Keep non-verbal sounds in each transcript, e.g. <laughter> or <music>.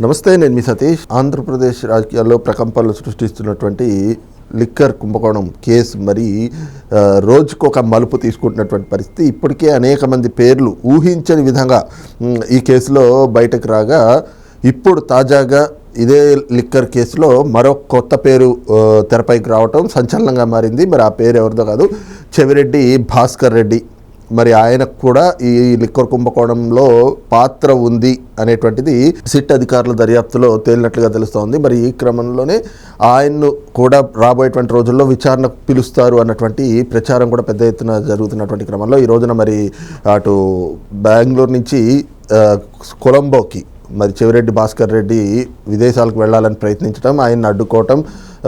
నమస్తే నేను మీ సతీష్. ఆంధ్రప్రదేశ్ రాజకీయాల్లో ప్రకంపనలు సృష్టిస్తున్నటువంటి లిక్కర్ కుంభకోణం కేసు మరి రోజుకు ఒక మలుపు తీసుకుంటున్నటువంటి పరిస్థితి. ఇప్పటికే అనేక మంది పేర్లు ఊహించని విధంగా ఈ కేసులో బయటకు రాగా ఇప్పుడు తాజాగా ఇదే లిక్కర్ కేసులో మరో కొత్త పేరు తెరపైకి రావటం సంచలనంగా మారింది. మరి ఆ పేరు ఎవరిదో కాదు చెవిరెడ్డి భాస్కర్ రెడ్డి. మరి ఆయనకు కూడా ఈ లిక్కర్ కుంభకోణంలో పాత్ర ఉంది అనేటువంటిది సిట్ అధికారుల దర్యాప్తులో తేలినట్లుగా తెలుస్తోంది. మరి ఈ క్రమంలోనే ఆయన్ను కూడా రాబోయేటువంటి రోజుల్లో విచారణ పిలుస్తారు అన్నటువంటి ప్రచారం కూడా పెద్ద ఎత్తున జరుగుతున్నటువంటి క్రమంలో ఈ రోజున మరి అటు బెంగళూరు నుంచి కొలంబోకి మరి చెవిరెడ్డి భాస్కర్ రెడ్డి విదేశాలకు వెళ్ళాలని ప్రయత్నించడం ఆయన్ని అడ్డుకోవటం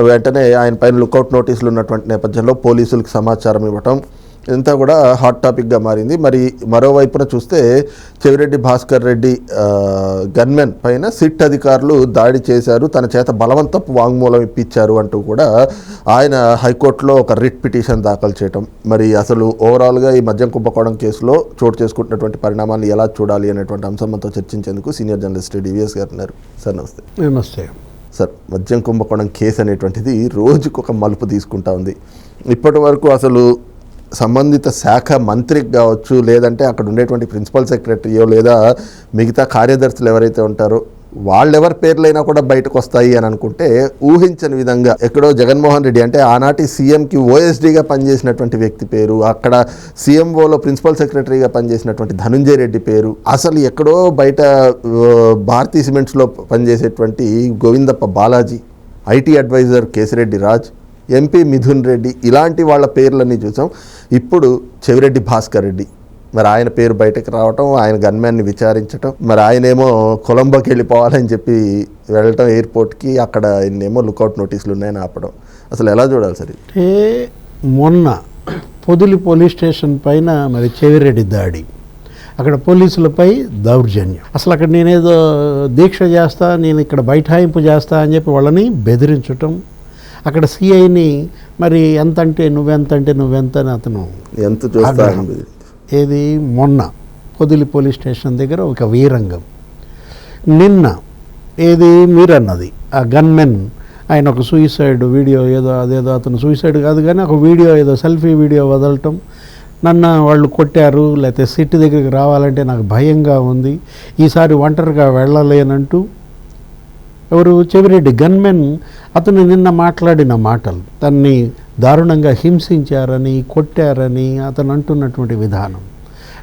వెంటనే ఆయన పైన లుకౌట్ నోటీసులు ఉన్నటువంటి నేపథ్యంలో పోలీసులకు సమాచారం ఇవ్వటం ఇదంతా కూడా హాట్ టాపిక్గా మారింది. మరి మరోవైపున చూస్తే చెవిరెడ్డి భాస్కర్ రెడ్డి గన్మెన్ పైన సిట్ అధికారులు దాడి చేశారు. తన చేత బలవంతపు వాంగ్మూలం ఇప్పించారు అంటూ కూడా ఆయన హైకోర్టులో ఒక రిట్ పిటిషన్ దాఖలు చేయటం. మరి అసలు ఓవరాల్గా ఈ మద్యం కుంభకోణం కేసులో చోటు చేసుకుంటున్నటువంటి పరిణామాన్ని ఎలా చూడాలి అనేటువంటి అంశం మనతో చర్చించేందుకు సీనియర్ జర్నలిస్ట్ డివిఎస్ గారు ఉన్నారు. సార్ నమస్తే. నమస్తే. సార్ మద్యం కుంభకోణం కేసు అనేటువంటిది రోజుకు ఒక మలుపు తీసుకుంటా ఉంది. ఇప్పటి వరకు అసలు సంబంధిత శాఖ మంత్రికి కావచ్చు లేదంటే అక్కడ ఉండేటువంటి ప్రిన్సిపల్ సెక్రటరీయో లేదా మిగతా కార్యదర్శులు ఎవరైతే ఉంటారో వాళ్ళెవరి పేర్లైనా కూడా బయటకు వస్తాయి అని అనుకుంటే ఊహించని విధంగా ఎక్కడో జగన్మోహన్ రెడ్డి అంటే ఆనాటి సీఎంకి ఓఎస్డీగా పనిచేసినటువంటి వ్యక్తి పేరు అక్కడ సీఎంఓలో ప్రిన్సిపల్ సెక్రటరీగా పనిచేసినటువంటి ధనుంజయ రెడ్డి పేరు అసలు ఎక్కడో బయట భారతీ సిమెంట్స్లో పనిచేసేటువంటి Govindappa Balaji IT advisor Kesireddy Raj MP Mithun Reddy ఇలాంటి వాళ్ళ పేర్లన్నీ చూసాం. ఇప్పుడు చెవిరెడ్డి భాస్కర్ రెడ్డి. మరి ఆయన పేరు బయటకు రావటం ఆయన గన్మ్యాన్ని విచారించటం మరి ఆయనేమో కొలంబోకి వెళ్ళిపోవాలని చెప్పి వెళ్ళటం ఎయిర్పోర్ట్కి అక్కడ ఆయనేమో లుకౌట్ నోటీసులు ఉన్నాయని ఆపడం. అసలు ఎలా చూడాలి సార్ అంటే మొన్న పొదిలి పోలీస్ స్టేషన్ పైన మరి చెవిరెడ్డి దాడి. అక్కడ పోలీసులపై దౌర్జన్యం. అసలు అక్కడ నేనేదో దీక్ష చేస్తా నేను ఇక్కడ బైఠాయింపు చేస్తా అని చెప్పి వాళ్ళని బెదిరించటం అక్కడ సిఐని మరి ఎంత అంటే నువ్వెంత అంటే నువ్వెంత అని అతను ఎంత. ఏది? మొన్న పొదిలి పోలీస్ స్టేషన్ దగ్గర ఒక వీరంగం. నిన్న ఏది? మీరన్నది ఆ గన్మెన్ ఆయన ఒక సూయిసైడ్ వీడియో ఏదో అదేదో అతను సూయిసైడ్ కాదు కానీ ఒక వీడియో ఏదో సెల్ఫీ వీడియో వదలటం. నన్ను వాళ్ళు కొట్టారు లేకపోతే సిటీ దగ్గరికి రావాలంటే నాకు భయంగా ఉంది. ఈసారి ఒంటరిగా వెళ్ళలేనంటూ ఎవరు చెవిరెడ్డి గన్మెన్ అతను నిన్న మాట్లాడిన మాటలు తన్ని దారుణంగా హింసించారని కొట్టారని అతను అంటున్నటువంటి విధానం.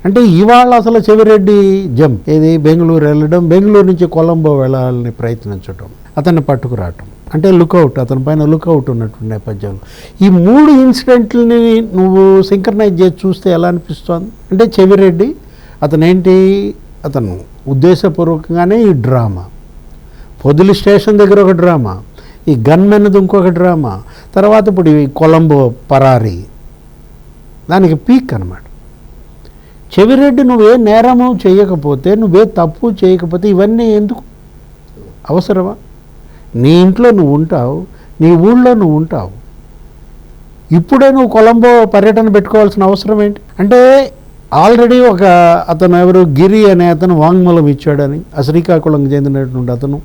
అంటే ఇవాళ అసలు చెవిరెడ్డి జం ఏది బెంగళూరు వెళ్ళడం బెంగళూరు నుంచి కొలంబో వెళ్ళాలని ప్రయత్నించడం అతన్ని పట్టుకురావటం. అంటే లుకౌట్ అతని పైన లుకౌట్ ఉన్నటువంటి నేపథ్యంలో. ఈ మూడు ఇన్సిడెంట్లని నువ్వు సింక్రనైజ్ చేసి చూస్తే ఎలా అనిపిస్తోంది? అంటే చెవిరెడ్డి అతను ఏంటి అతను ఉద్దేశపూర్వకంగానే ఈ డ్రామా. పొదులి స్టేషన్ దగ్గర ఒక డ్రామా ఈ గన్మెన్ది ఇంకొక డ్రామా తర్వాత ఇప్పుడు ఈ కొలంబో పరారీ దానికి పీక్ అనమాట చెవిరెడ్డి నువ్వే నేరము చేయకపోతే నువ్వే తప్పు చేయకపోతే ఇవన్నీ ఎందుకు? అవసరమా? నీ ఇంట్లో నువ్వు ఉంటావు నీ ఊళ్ళో నువ్వు ఉంటావు. ఇప్పుడే నువ్వు కొలంబో పర్యటన పెట్టుకోవాల్సిన అవసరం ఏంటి? అంటే ఆల్రెడీ ఒక అతను ఎవరు? గిరి అనే అతను వాంగ్మూలం ఇచ్చాడని శ్రీకాకుళం శ్రీకాకుళంకి చెందినటువంటి అతను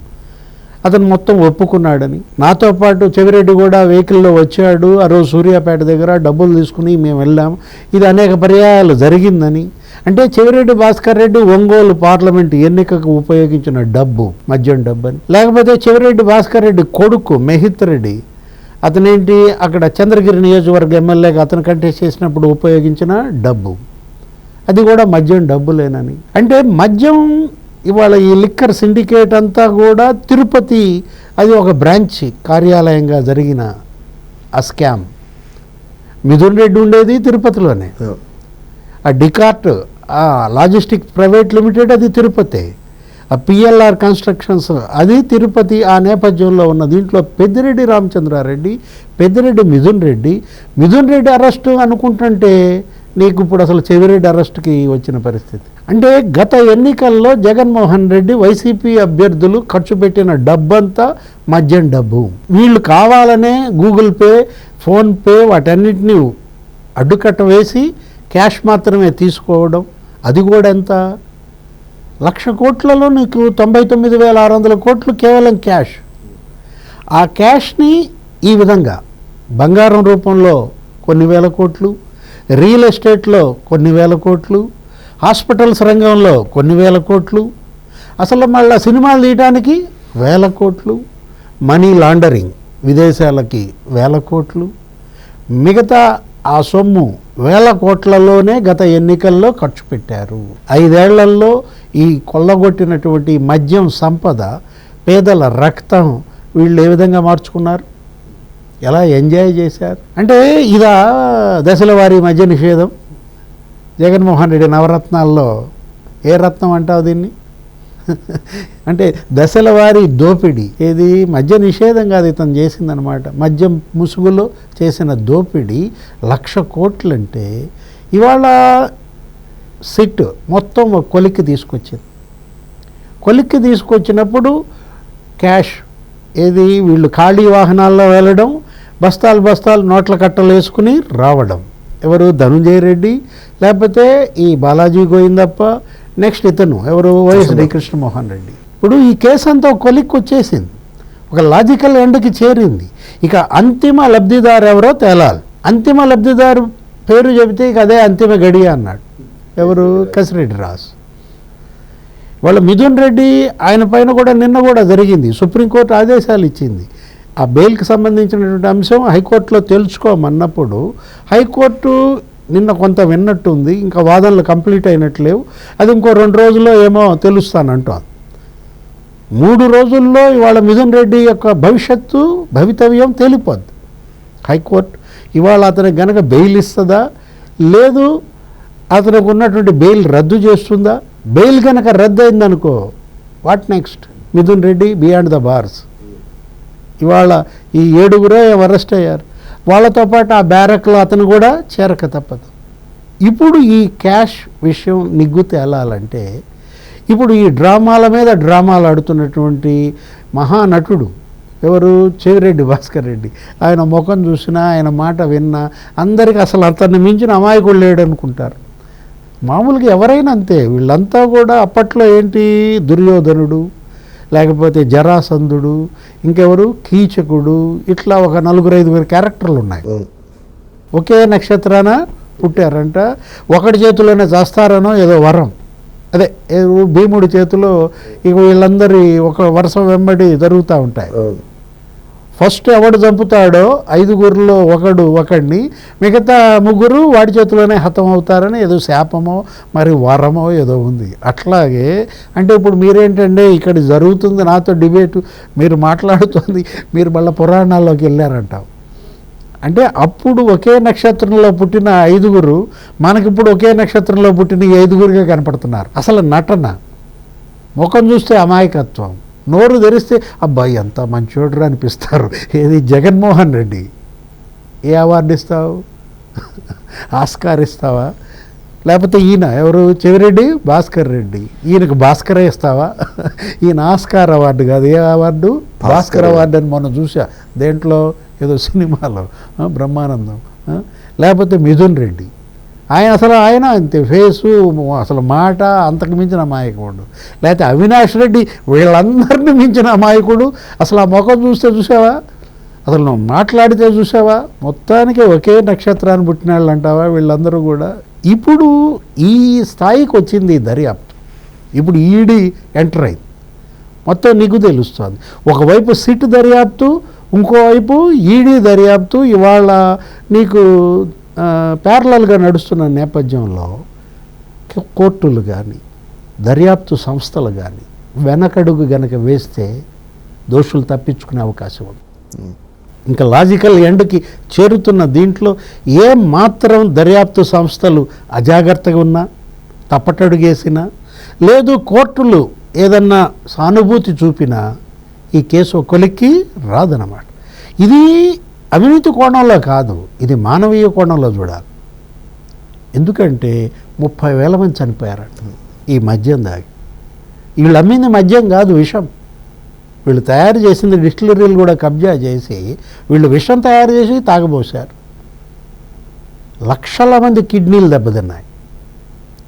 అతను మొత్తం ఒప్పుకున్నాడని. నాతో పాటు చెవిరెడ్డి కూడా వెహికల్లో వచ్చాడు. ఆ రోజు సూర్యాపేట దగ్గర డబ్బులు తీసుకుని మేము వెళ్ళాం. ఇది అనేక పర్యాయాలు జరిగిందని. అంటే చెవిరెడ్డి భాస్కర్ రెడ్డి ఒంగోలు పార్లమెంట్ ఎన్నికకు ఉపయోగించిన డబ్బు మద్యం డబ్బు అని లేకపోతే చెవిరెడ్డి భాస్కర్ రెడ్డి కొడుకు మెహిత్ రెడ్డి అతనేంటి? అక్కడ చంద్రగిరి నియోజకవర్గ ఎమ్మెల్యేగా అతను కంటెస్ట్ చేసినప్పుడు ఉపయోగించిన డబ్బు. అది కూడా మద్యం డబ్బులేనని. అంటే మద్యం ఇవాళ ఈ లిక్కర్ సిండికేట్ అంతా కూడా తిరుపతి అది ఒక బ్రాంచ్ కార్యాలయంగా జరిగిన ఆ స్కామ్. మిథున్ రెడ్డి ఉండేది తిరుపతిలోనే. ఆ. డికార్ట్ ఆ లాజిస్టిక్ ప్రైవేట్ లిమిటెడ్ అది తిరుపతి. ఆ పిఎల్ఆర్ కన్స్ట్రక్షన్స్ అది తిరుపతి ఆ నేపథ్యంలో ఉన్న దీంట్లో పెద్దిరెడ్డి రామచంద్రారెడ్డి పెద్దిరెడ్డి మిథున్ రెడ్డి. మిథున్ రెడ్డి అరెస్టు అనుకుంటుంటే నీకు ఇప్పుడు అసలు చెవిరెడ్డి అరెస్ట్కి వచ్చిన పరిస్థితి. అంటే గత ఎన్నికల్లో జగన్మోహన్ రెడ్డి వైసీపీ అభ్యర్థులు ఖర్చు పెట్టిన డబ్బంతా మద్యం డబ్బు. వీళ్ళు కావాలనే గూగుల్ పే ఫోన్పే వాటన్నిటిని అడ్డుకట్ట వేసి క్యాష్ మాత్రమే తీసుకోవడం. అది కూడా ఎంత? లక్ష కోట్లలో నీకు తొంభై తొమ్మిది వేల ఆరు వందల కోట్లు కేవలం క్యాష్. ఆ క్యాష్ని ఈ విధంగా బంగారం రూపంలో కొన్ని వేల కోట్లు రియల్ ఎస్టేట్లో కొన్ని వేల కోట్లు హాస్పిటల్స్ రంగంలో కొన్ని వేల కోట్లు అసలు మళ్ళీ సినిమాలు తీయడానికి వేల కోట్లు మనీ లాండరింగ్ విదేశాలకి వేల కోట్లు మిగతా ఆ సొమ్ము వేల కోట్లలోనే గత ఎన్నికల్లో ఖర్చు పెట్టారు. ఐదేళ్ళలో ఈ కొల్లగొట్టినటువంటి మద్యం సంపద పేదల రక్తం వీళ్ళు ఏ విధంగా మార్చుకున్నారు? ఎలా ఎంజాయ్ చేశారు? అంటే ఇదా దశల వారి మధ్య నిషేధం. జగన్మోహన్ రెడ్డి నవరత్నాల్లో ఏ రత్నం అంటావు దీన్ని? <laughs> అంటే దశల వారి దోపిడీ. ఏది మద్య నిషేధం కాదు ఇతను చేసిందనమాట. మద్యం ముసుగులో చేసిన దోపిడీ లక్ష కోట్లంటే ఇవాళ సిట్ మొత్తం ఒక కొలిక్కి తీసుకొచ్చింది. కొలిక్కి తీసుకొచ్చినప్పుడు క్యాష్ ఏది వీళ్ళు ఖాళీ వాహనాల్లో వెళ్ళడం బస్తాలు బస్తాలు నోట్ల కట్టలు వేసుకుని రావడం. ఎవరు ధనుంజయ రెడ్డి లేకపోతే ఈ బాలాజీ గోవిందప్ప నెక్స్ట్ ఇతను ఎవరు వైఎస్ డి కృష్ణమోహన్ రెడ్డి. ఇప్పుడు ఈ కేసు అంతా ఒక కొలిక్కి వచ్చేసింది. ఒక లాజికల్ ఎండ్కి చేరింది. ఇక అంతిమ లబ్ధిదారు ఎవరో తేలాలి. అంతిమ లబ్ధిదారు పేరు చెబితే ఇక అదే అంతిమ గడియ అన్నాడు. ఎవరు? కసిరెడ్డి రాజు. వాళ్ళ మిథున్ రెడ్డి ఆయన పైన కూడా నిన్న కూడా జరిగింది. సుప్రీంకోర్టు ఆదేశాలు ఇచ్చింది. ఆ బెయిల్కి సంబంధించినటువంటి అంశం హైకోర్టులో తెలుసుకోమన్నప్పుడు హైకోర్టు నిన్న కొంత విన్నట్టుంది ఇంకా వాదనలు కంప్లీట్ అయినట్లేవు. అది ఇంకో రెండు రోజుల్లో ఏమో తెలుస్తానంటోంది మూడు రోజుల్లో ఇవాళ మిథున్ రెడ్డి యొక్క భవిష్యత్తు భవితవ్యం తేలిపోద్ది. హైకోర్టు ఇవాళ అతనికి గనక బెయిల్ ఇస్తుందా? లేదు అతనికి ఉన్నటువంటి బెయిల్ రద్దు చేస్తుందా? బెయిల్ కనుక రద్దు అయిందనుకో what next? Mithun Reddy beyond the bars. ఇవాళ ఈ ఏడుగురే అరెస్ట్ అయ్యారు. వాళ్ళతో పాటు ఆ బ్యారక్లో అతను కూడా చేరక తప్పదు. ఇప్పుడు ఈ క్యాష్ విషయం నిగ్గు తేలాలంటే ఇప్పుడు ఈ డ్రామాల మీద డ్రామాలు ఆడుతున్నటువంటి మహానటుడు ఎవరు? చెవిరెడ్డి భాస్కర్ రెడ్డి. ఆయన ముఖం చూసినా ఆయన మాట విన్నా అందరికీ అసలు అతన్ని మించిన అమాయకుడు లేడు అనుకుంటారు మామూలుగా ఎవరైనా అంతే. వీళ్ళంతా కూడా అప్పట్లో ఏంటి? దుర్యోధనుడు లేకపోతే జరాసంధుడు ఇంకెవరు? కీచకుడు ఇట్లా ఒక నలుగురు ఐదుగురు క్యారెక్టర్లు ఉన్నాయి. ఒకే నక్షత్రాన పుట్టారంట. ఒకటి చేతిలోనే చేస్తారనో ఏదో వరం. అదే భీముడి చేతిలో ఇక వీళ్ళందరి ఒక వరుస వెంబడి జరుగుతూ ఉంటాయి. ఫస్ట్ ఎవడు చంపుతాడో ఐదుగురిలో ఒకడు ఒకడిని మిగతా ముగ్గురు వాడి చేతిలోనే హతం అవుతారని ఏదో శాపమో మరి వరమో ఏదో ఉంది. అట్లాగే అంటే ఇప్పుడు మీరేంటంటే ఇక్కడ జరుగుతుంది నాతో డిబేటు మీరు మాట్లాడుతుంది మీరు మళ్ళీ పురాణాల్లోకి వెళ్ళారంటావు అంటే అప్పుడు ఒకే నక్షత్రంలో పుట్టిన ఐదుగురు మనకిప్పుడు ఒకే నక్షత్రంలో పుట్టిన ఐదుగురుగా కనపడుతున్నారు. అసలు నటన ముఖం చూస్తే అమాయకత్వం. నోరు తెరిస్తే అబ్బాయి ఎంత మంచోడ్రు అనిపిస్తారు. ఏది జగన్మోహన్ రెడ్డి? ఏ అవార్డు ఇస్తావు? ఆస్కార్ ఇస్తావా? లేకపోతే ఈయన ఎవరు? చెవిరెడ్డి? భాస్కర్ రెడ్డి. ఈయనకు భాస్కరే ఇస్తావా? ఈయన ఆస్కార్ అవార్డు కాదు. ఏ అవార్డు? భాస్కర్. అవార్డు అని మొన్న చూసా దేంట్లో? ఏదో సినిమాలో. బ్రహ్మానందం. లేకపోతే మిథున్ రెడ్డి. ఆయన అసలు ఆయన అంతే ఫేసు అసలు మాట అంతకు మించిన అమాయకుడు. లేకపోతే అవినాష్ రెడ్డి వీళ్ళందరినీ మించిన అమాయకుడు. అసలు ఆ ముఖం చూస్తే చూసావా అసలు నువ్వు మాట్లాడితే చూసావా మొత్తానికి ఒకే నక్షత్రాన్ని పుట్టిన వాళ్ళు అంటావా వీళ్ళందరూ కూడా? ఇప్పుడు ఈ స్థాయికి వచ్చింది దర్యాప్తు. ఇప్పుడు ఈడీ ఎంటర్ అయింది. మొత్తం నీకు తెలుస్తుంది. ఒకవైపు సిట్ దర్యాప్తు ఇంకోవైపు ఈడీ దర్యాప్తు. ఇవాళ నీకు ప్యారలల్గా నడుస్తున్న నేపథ్యంలో కోర్టులు కానీ దర్యాప్తు సంస్థలు కానీ వెనకడుగు గనక వేస్తే దోషులు తప్పించుకునే అవకాశం ఉంది. ఇంకా లాజికల్ ఎండ్కి చేరుతున్న దీంట్లో ఏ మాత్రం దర్యాప్తు సంస్థలు అజాగ్రత్తగా ఉన్నా తప్పటడుగేసినా లేదు కోర్టులు ఏదన్నా సానుభూతి చూపినా ఈ కేసు కొలిక్కి రాదన్నమాట. ఇది అవినీతి కోణంలో కాదు ఇది మానవీయ కోణంలో చూడాలి. ఎందుకంటే ముప్పై వేల మంది చనిపోయారంట ఈ మద్యం దాగి. వీళ్ళు అమ్మింది మద్యం కాదు విషం. వీళ్ళు తయారు చేసింది డిస్టిలరీలు కూడా కబ్జా చేసి వీళ్ళు విషం తయారు చేసి తాగబోసారు. లక్షల మంది కిడ్నీలు దెబ్బతిన్నాయి.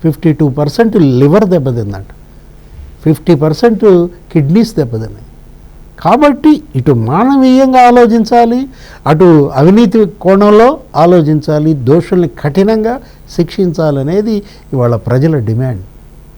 ఫిఫ్టీ టూ పర్సెంట్ లివర్ దెబ్బతిందంట. ఫిఫ్టీ పర్సెంట్ కిడ్నీస్ దెబ్బతిన్నాయి. కాబట్టి ఇటు మానవీయంగా ఆలోచించాలి అటు అవినీతి కోణంలో ఆలోచించాలి దోషుల్ని కఠినంగా శిక్షించాలనేది ఇవాళ ప్రజల డిమాండ్.